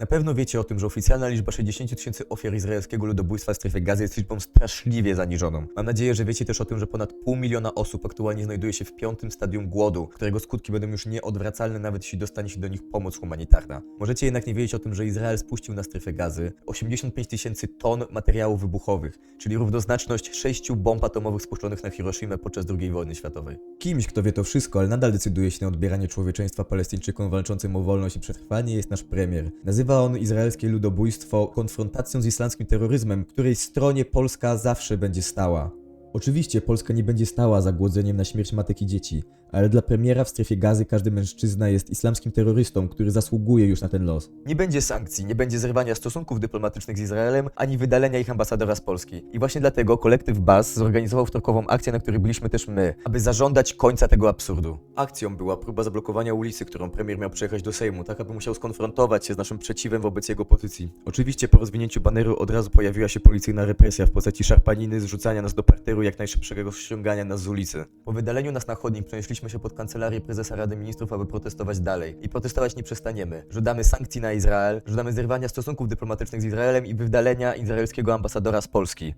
Na pewno wiecie o tym, że oficjalna liczba 60 tysięcy ofiar izraelskiego ludobójstwa w strefie gazy jest liczbą straszliwie zaniżoną. Mam nadzieję, że wiecie też o tym, że ponad pół miliona osób aktualnie znajduje się w piątym stadium głodu, którego skutki będą już nieodwracalne, nawet jeśli dostanie się do nich pomoc humanitarna. Możecie jednak nie wiedzieć o tym, że Izrael spuścił na strefę gazy 85 tysięcy ton materiałów wybuchowych, czyli równoznaczność sześciu bomb atomowych spuszczonych na Hiroshimę podczas II wojny światowej. Kimś, kto wie to wszystko, ale nadal decyduje się na odbieranie człowieczeństwa Palestyńczykom walczącym o wolność i przetrwanie jest nasz premier. Nazywa on izraelskie ludobójstwo konfrontacją z islamskim terroryzmem, której stronie Polska zawsze będzie stała. Oczywiście Polska nie będzie stała za głodzeniem na śmierć matek i dzieci, ale dla premiera w strefie gazy każdy mężczyzna jest islamskim terrorystą, który zasługuje już na ten los. Nie będzie sankcji, nie będzie zerwania stosunków dyplomatycznych z Izraelem, ani wydalenia ich ambasadora z Polski. I właśnie dlatego kolektyw BAS zorganizował wtorkową akcję, na której byliśmy też my, aby zażądać końca tego absurdu. Akcją była próba zablokowania ulicy, którą premier miał przejechać do Sejmu, tak aby musiał skonfrontować się z naszym przeciwem wobec jego pozycji. Oczywiście po rozwinięciu baneru od razu pojawiła się policyjna represja w postaci szarpaniny, zrzucania nas do parteru, jak najszybszego ściągania nas z ulicy. Po wydaleniu nas na chodnik przenieśliśmy się pod kancelarię prezesa Rady Ministrów, aby protestować dalej. I protestować nie przestaniemy. Żądamy sankcji na Izrael, żądamy zerwania stosunków dyplomatycznych z Izraelem i wydalenia izraelskiego ambasadora z Polski.